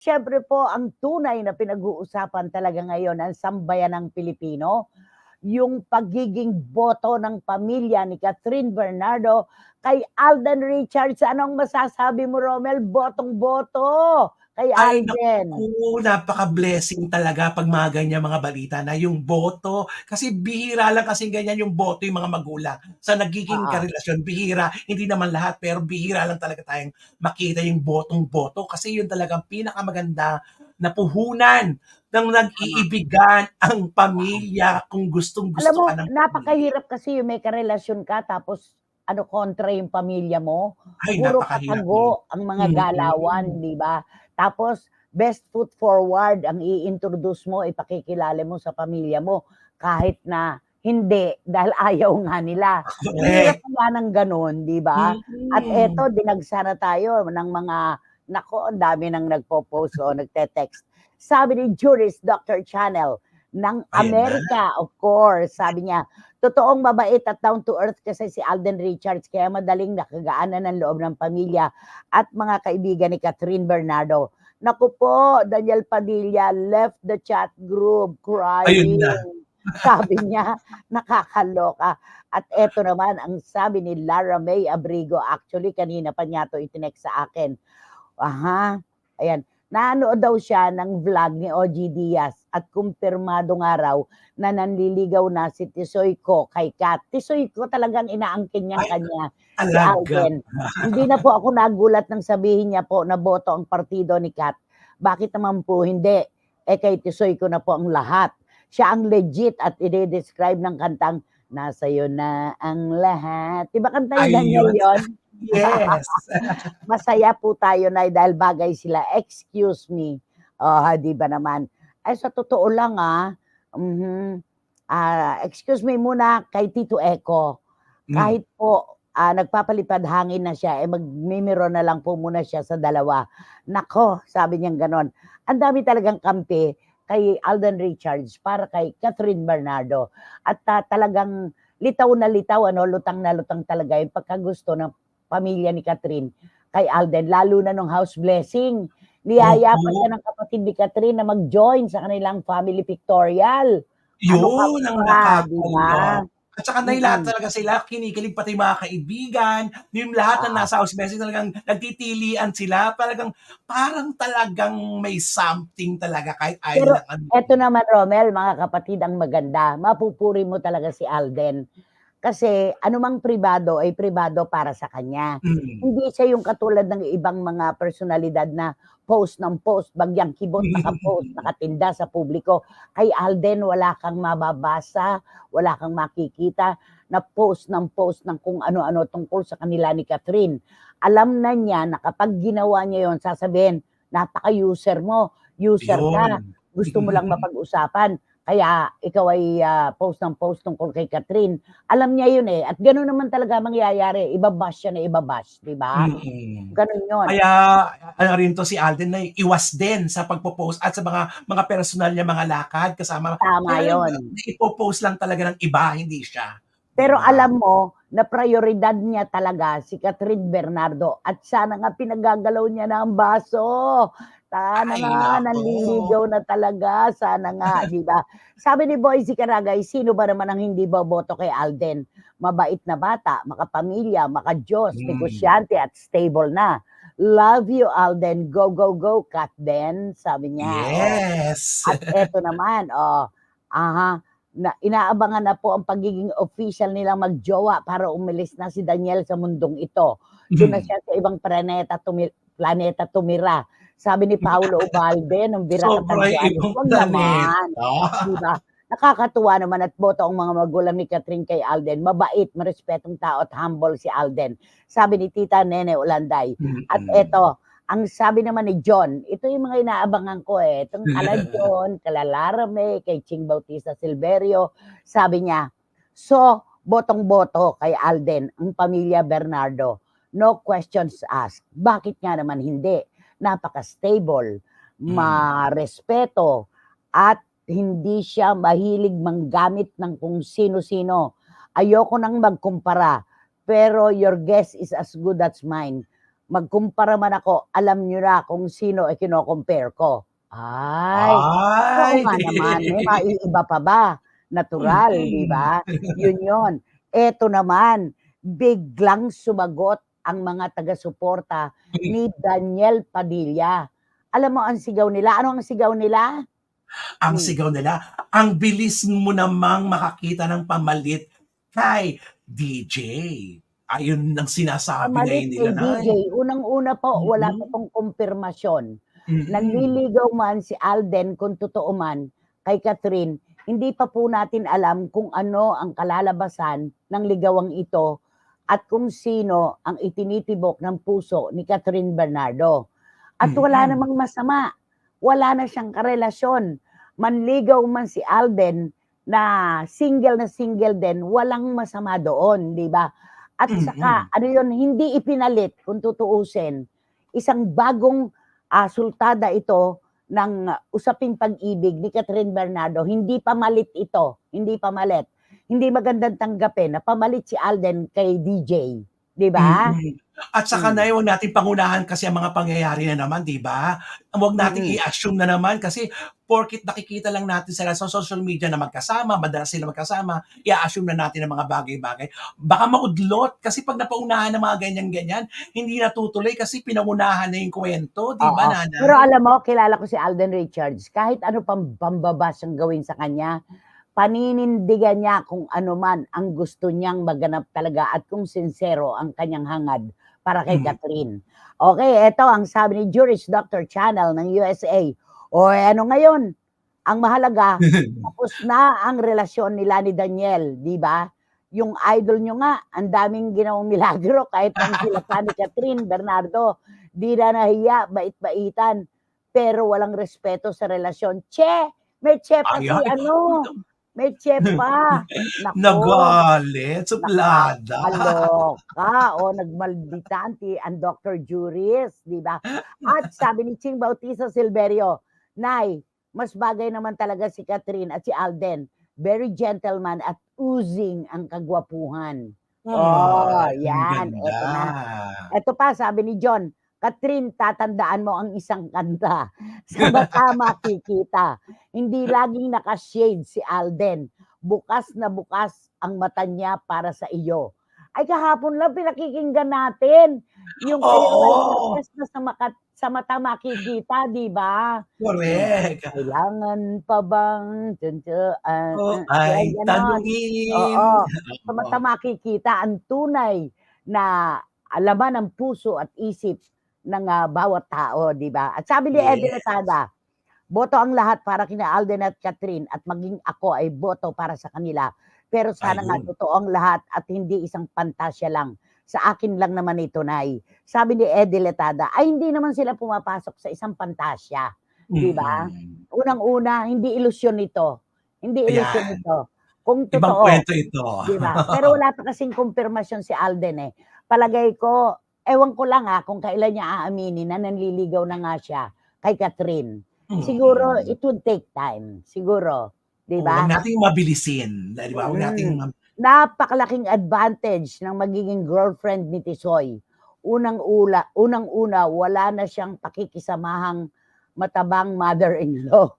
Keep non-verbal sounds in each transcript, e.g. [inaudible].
Siyempre po ang tunay na pinag-uusapan talaga ngayon ng sambayanang Pilipino, yung pagiging boto ng pamilya ni Catherine Bernardo kay Alden Richards. Anong masasabi mo, Romel? Botong-boto kay Ay Alden. naku, napaka-blessing talaga 'pag mga ganyang mga balita na yung boto kasi bihira lang kasing ganyan yung boto yung mga magulang sa nagiging Oo. karelasyon, bihira. Hindi naman lahat, pero bihira lang talaga tayong makita yung botong-boto kasi yun talagang pinakamaganda na puhunan ng nag-iibigan ang pamilya kung Alam gustong-gusto mo, ka ng pamilya. napakahirap kasi yung may karelasyon ka tapos ano, kontra yung pamilya mo. Ay, Puro katago ang mga galawan, Mm. di ba? Tapos best foot forward ang i-introduce mo, ipakikilala mo sa pamilya mo kahit na hindi dahil ayaw nga nila. [laughs] Hirap kaya ng gano'n, di ba? At Mm. eto dinagsa na tayo ng mga naku, ang dami ng nagpo-post o nagte-text. Sabi ni Juris Dr. Channel ng. Amerika, of course, sabi niya, totoong mabait at down to earth kasi si Alden Richards kaya madaling nakagaanan ng loob ng pamilya at mga kaibigan ni Catherine Bernardo. Naku po, Daniel Padilla left the chat group Ayun crying. na. [laughs] Sabi niya, nakakaloka. At eto naman ang sabi ni Lara May Abrigo. Actually, kanina pa niya to itinext sa akin. Aha, ayan. Nanood daw siya ng vlog ni OG Diaz at kumpirmado nga raw na nanliligaw na si Tisoy ko kay Kat. Tisoy ko talagang inaangkin niya Ay, kanya si talaga. Alden. [laughs] Hindi na po ako nagulat nang sabihin niya po na boto ang partido ni Kat. Bakit naman po hindi? Eh kay Tisoy ko na po ang lahat. Siya ang legit at i-describe ng kantang Nasa iyo na ang lahat. Diba kanta ni Daniel Ayun. yon? [laughs] Yes. [laughs] Masaya po tayo na dahil bagay sila. Excuse me. Oh, di ba naman? Ay, sa totoo lang ah, mhm, ah, excuse me muna kay Tito Eco. Hmm. Kahit po ah, nagpapalipad hangin na siya, eh magmimiro na lang po muna siya sa dalawa. Nako, sabi niyang ganon. Ang dami talagang kampi kay Alden Richards para kay Catherine Bernardo. At ah, talagang litaw na litaw, ano, lutang na lutang talaga yung pagkagusto ng pamilya ni Catherine kay Alden, lalo na nung house blessing. Niyaya pa Oo. siya ng kapatid ni Catherine na mag-join sa kanilang family pictorial. Ano Yun ang di ba? nakakatuwa. At saka na lahat talaga sila, kinikilig pati mga kaibigan, yung lahat na Oo. nasa house blessing talagang nagtitilian sila, talagang parang talagang may something talaga kahit ayaw Pero ng ano. eto naman Romel, mga kapatid ang maganda, mapupuri mo talaga si Alden. Kasi anumang pribado ay pribado para sa kanya. Mm. Hindi siya yung katulad ng ibang mga personalidad na post ng post, bagyang kibot, naka-post, nakatinda sa publiko. Kay Alden, wala kang mababasa, wala kang makikita na post ng post ng kung ano-ano tungkol sa kanila ni Catherine. Alam na niya na kapag ginawa niya yon sasabihin, napaka-user mo, user ka, Yun. gusto mo lang [laughs] mapag-usapan. Kaya ikaw ay ah, post ng post tungkol kay Catherine. Alam niya yun eh. At gano'n naman talaga mangyayari. Ibabash siya na ibabash, di ba? Mm. Ganun yun. Kaya ano rin to si Alden na iwas din sa pagpo-post at sa mga mga personal niya mga lakad kasama. Tama Pero yun. ipo-post lang talaga ng iba, hindi siya. Pero Diba? alam mo, na prioridad niya talaga si Catherine Bernardo. At sana nga pinagagalaw niya na ang baso. Sana Ay, nga, nako. nanliligaw na talaga. Sana nga, [laughs] di ba? Sabi ni Boycie Caragay, sino ba naman ang hindi boboto kay Alden? Mabait na bata, makapamilya, makajos, Mm. negosyante at stable na. Love you, Alden. Go, go, go, Kat Ben. Sabi niya. Yes. At eto naman, oh, aha, na, inaabangan na po ang pagiging official nilang magjowa para umalis na si Daniel sa mundong ito. Doon na Mm. siya sa ibang planeta, tumi- planeta tumira. Sabi ni Paulo [laughs] Ubalde, nung Sobra birakatan yung ibang naman. planeta. Di ba? Nakakatuwa naman at boto ang mga magulang ni Catherine kay Alden. Mabait, marespetong tao at humble si Alden. Sabi ni Tita Nene Ulanday. At Mm. eto, ang sabi naman ni John, ito yung mga inaabangan ko eh. Itong kala [laughs] John, kala Larame, kay Ching Bautista Silverio. Sabi niya, so, botong-boto kay Alden, ang pamilya Bernardo. No questions asked. Bakit nga naman hindi? Napaka-stable, Mm. marespeto, at hindi siya mahilig manggamit ng kung sino-sino. Ayoko nang magkumpara, pero your guess is as good as mine. magkumpara man ako, alam nyo na kung sino ay kino-compare ko. Ay, Ay! oo nga naman, may maiiba pa ba? Natural, di ba? [laughs] Yun yun. Eto naman, biglang sumagot ang mga taga-suporta ni Daniel Padilla. Alam mo ang sigaw nila? Ano ang sigaw nila? Ang Hmm. sigaw nila, ang bilis mo namang makakita ng pamalit kay DJ. Ayun ang sinasabi Pamalit ngayon kay nila. DJ, unang-una po, wala Mhm. pa pong kumpirmasyon. Mm. Nanliligaw man si Alden kung totoo man kay Catherine, hindi pa po natin alam kung ano ang kalalabasan ng ligawang ito at kung sino ang itinitibok ng puso ni Catherine Bernardo. At wala Mhm. namang masama. Wala na siyang karelasyon. Manligaw man si Alden na single na single din, walang masama doon, di ba? At Mhm. saka, ano yun, hindi ipinalit kung tutuusin. Isang bagong ah, sultada ito ng usaping pag-ibig ni Catherine Bernardo. Hindi pamalit ito. Hindi pamalit. Hindi magandang tanggapin na pamalit si Alden kay DJ. Di ba? Mm. At saka Mm. na huwag natin pangunahan kasi ang mga pangyayari na naman, di ba? Huwag natin Mm. i-assume na naman kasi porkit nakikita lang natin sila sa social media na magkasama, madalas sila magkasama, i-assume na natin ang mga bagay-bagay. Baka maudlot kasi pag napaunahan ng mga ganyan-ganyan, hindi natutuloy kasi pinangunahan na yung kwento, di ba, Oo. nanay? Pero alam mo, kilala ko si Alden Richards. Kahit ano pang pambabas ang gawin sa kanya, paninindigan niya kung ano man ang gusto niyang maganap talaga at kung sincero ang kanyang hangad para kay Mm. Catherine. Okay, eto ang sabi ni Juris Doctor Channel ng USA. O ano ngayon? Ang mahalaga, [laughs] tapos na ang relasyon nila ni Daniel, di ba? Yung idol nyo nga, ang daming ginawang milagro kahit nang sila pa ni [laughs] Catherine Bernardo. Di na nahiya, bait-baitan, pero walang respeto sa relasyon. Che! May che pa si Ayan. ano, may che pa. [laughs] Nako, Nagalit, suplada. Nakakaloka o nagmalditanti ang Dr. Juris, di ba? At [laughs] sabi ni Ching Bautista Silverio, Nay, mas bagay naman talaga si Catherine at si Alden. Very gentleman at oozing ang kagwapuhan. Oh, Ay, yan. ganda. na. Ito pa, sabi ni John, Catherine, tatandaan mo ang isang kanta. [laughs] Sa mata makikita. Hindi laging nakashade si Alden. Bukas na bukas ang mata niya para sa iyo. Ay kahapon lang pinakikinggan natin. Yung kayo ay bukas na sa, maka- sa mata makikita, di ba? Correct. Kailangan pa bang tuntuan? Oh, ay ganon. tanungin. Oo. [laughs] Sa mata makikita ang tunay na alaman ng puso at isip ng ah, bawat tao, di ba? At sabi ni Eddie Yes. Lazada, boto ang lahat para kina Alden at Catherine at maging ako ay boto para sa kanila. Pero sana nga Ayun. totoo ang lahat at hindi isang pantasya lang. Sa akin lang naman ito, Nay. Sabi ni Eddie Letada, ay hindi naman sila pumapasok sa isang pantasya. Di ba? Mm. Unang-una, hindi ilusyon ito. Hindi ilusyon Ayan. ito. Kung Ibang totoo, kwento ito. Di ba? [laughs] Pero wala pa kasing kumpirmasyon si Alden eh. Palagay ko, ewan ko lang ah, kung kailan niya aaminin na nanliligaw na nga siya kay Catherine. Mm. Siguro, it would take time. Siguro. Di ba? Huwag nating mabilisin. Di ba? Huwag Mm. nating ma- Napakalaking advantage ng magiging girlfriend ni Tisoy. Unang-ula, unang-una, wala na siyang pakikisamahang matabang mother-in-law.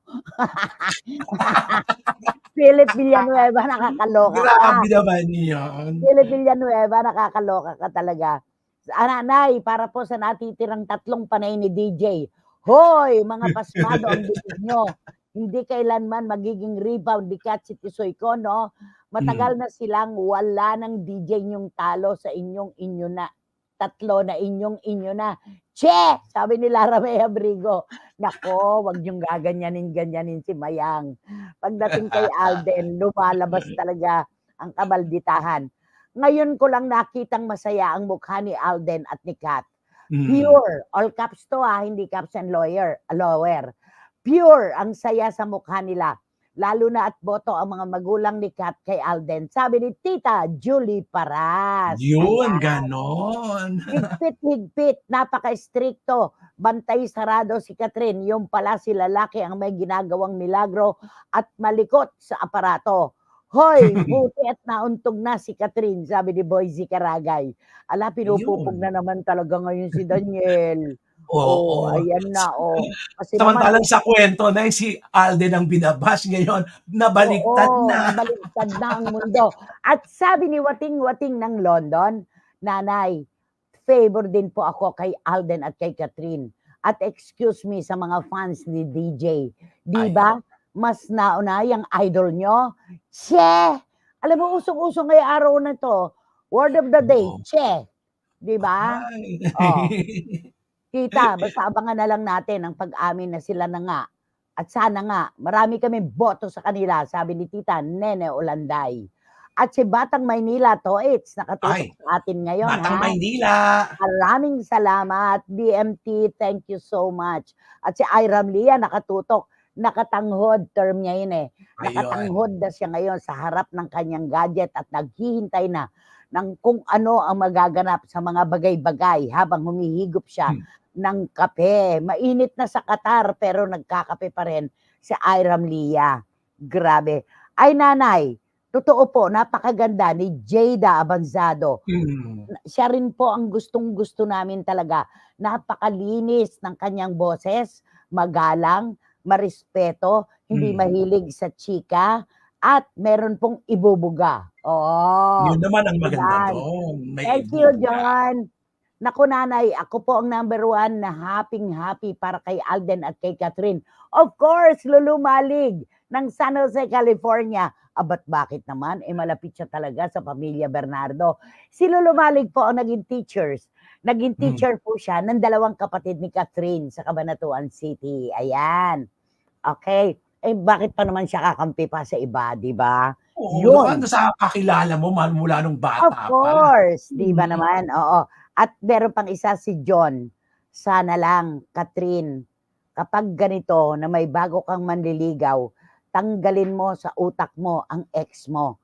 [laughs] Philip Villanueva, nakakaloka ka. Grabe naman yun. Philip Villanueva, nakakaloka ka talaga. Ananay, para po sa natitirang tatlong panay ni DJ. Hoy, mga pasmado ang [laughs] bibig nyo. Hindi kailanman magiging rebound di kat si Tisoy ko, no? Matagal na silang wala ng DJ nyong talo sa inyong inyo na. Tatlo na inyong inyo na. Che! Sabi ni Lara May Abrigo. Nako, wag niyong gaganyanin-ganyanin si Mayang. Pagdating kay [laughs] Alden, lumalabas talaga ang kabalditahan. Ngayon ko lang nakitang masaya ang mukha ni Alden at ni Kat. Mm. Pure, all caps to ah, hindi caps and lawyer, lower. Pure ang saya sa mukha nila. Lalo na at boto ang mga magulang ni Kat kay Alden. Sabi ni Tita Julie Paras. Yun, Ayan. ganon. [laughs] Higpit, higpit, napaka-stricto. Bantay sarado si Catherine. Yung pala si lalaki ang may ginagawang milagro at malikot sa aparato. Hoy, [laughs] buti at nauntog na si Catherine, sabi ni Boyzy Caragay. Ala, pinupupog na naman talaga ngayon si Daniel. [laughs] Oo. Oh, ayan na, oh. Kasi naman, Samantalang sa kwento na si Alden ang binabash ngayon, nabaliktad oo, na. nabaliktad na ang mundo. At sabi ni Wating-Wating ng London, Nanay, favor din po ako kay Alden at kay Catherine. At excuse me sa mga fans ni DJ. Di ba? Mas nauna yung idol nyo? Che! Alam mo, usong-usong ngayong araw na to. Word of the day, Oo. che. Di ba? Oo. [laughs] Kita, basta abangan na lang natin ang pag-amin na sila na nga. At sana nga, marami kami boto sa kanila, sabi ni Tita Nene Olanday. At si Batang Maynila to, it's nakatutok sa atin ngayon. Batang ha? Maynila. Maraming salamat, BMT, thank you so much. At si Iram Lia nakatutok, nakatanghod, term niya yun eh. Ayun. Nakatanghod na siya ngayon sa harap ng kanyang gadget at naghihintay na ng kung ano ang magaganap sa mga bagay-bagay habang humihigop siya Hmm. ng kape. Mainit na sa Qatar pero nagkakape pa rin si Iram Lia. Grabe. Ay nanay, totoo po, napakaganda ni Jada Abanzado Hmm. siya rin po ang gustong gusto namin talaga. Napakalinis ng kanyang boses, magalang, marespeto, hindi Mm. mahilig sa chika, at meron pong ibubuga. Oo. Yun naman ang maganda doon. Thank you, ibuga. John. Naku, nanay, ako po ang number one na happy-happy para kay Alden at kay Catherine. Of course, Lulu Malig ng San Jose, California. Abat bakit naman? Eh, malapit siya talaga sa pamilya Bernardo. Si Lulu Malig po ang naging teachers. Naging Hmm. teacher po siya ng dalawang kapatid ni Catherine sa Cabanatuan City. Ayan. Okay. Eh, bakit pa naman siya kakampi pa sa iba, di ba? Oo, Yun. diba? sa kakilala mo man mula nung bata Of pa. course, di ba Mm. naman? Oo. At meron pang isa si John. Sana lang, Catherine, kapag ganito na may bago kang manliligaw, tanggalin mo sa utak mo ang ex mo.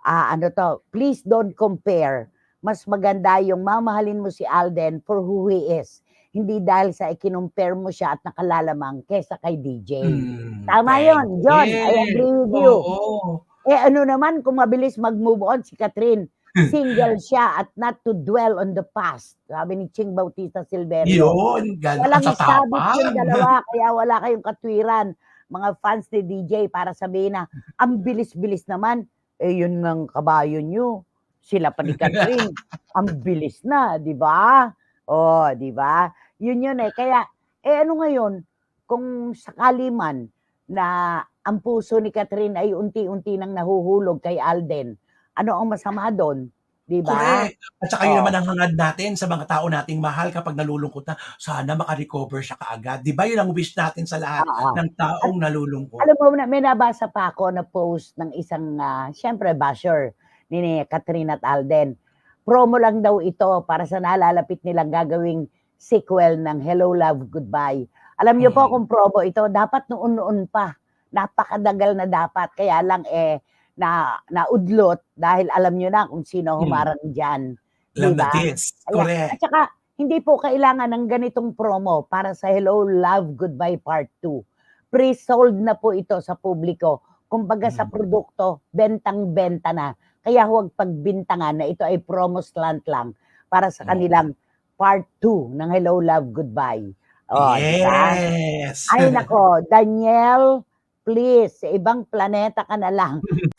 Ah, ano to? Please don't compare. Mas maganda yung mamahalin mo si Alden for who he is. Hindi dahil sa ikinumpare mo siya at nakalalamang kesa kay DJ. Hmm, Tama thank yon, John. I you. agree with you. Oo. Eh ano naman kung mabilis mag-move on si Catherine, [laughs] single siya at not to dwell on the past. Sabi ni Ching Bautista Silverio. Yun, gan Walang tatapang. yung dalawa, kaya wala kayong katwiran. Mga fans ni DJ para sabihin na, ang bilis-bilis naman, eh yun ng kabayo nyo. Sila pa ni Catherine, [laughs] ang bilis na, di ba? Oh, di ba? Yun yun eh. Kaya, eh ano ngayon, kung sakali man na ang puso ni Catherine ay unti-unti nang nahuhulog kay Alden, ano ang masama doon? Di ba? At saka yun Oo. naman ang hangad natin sa mga tao nating mahal kapag nalulungkot na, sana maka-recover siya kaagad. Di ba yun ang wish natin sa lahat Oo. ng taong nalulungkot? Alam mo, na- may nabasa pa ako na post ng isang, ah, syempre, basher ni Catherine at Alden. Promo lang daw ito para sa nalalapit nilang gagawing sequel ng Hello, Love, Goodbye. Alam niyo po Mm. kung promo ito, dapat noon-noon pa. Napakadagal na dapat. Kaya lang eh, na naudlot dahil alam niyo na kung sino Mm. humarang dyan. Alam diba? Correct. At saka, hindi po kailangan ng ganitong promo para sa Hello, Love, Goodbye Part 2. Pre-sold na po ito sa publiko. Kumbaga sa Mm. produkto, bentang-benta na. Kaya huwag pagbintangan na ito ay promo slant lang para sa kanilang Part 2 ng Hello, Love, Goodbye. Oh, diba? yes. Ay nako, Daniel, please, sa ibang planeta ka na lang. [laughs]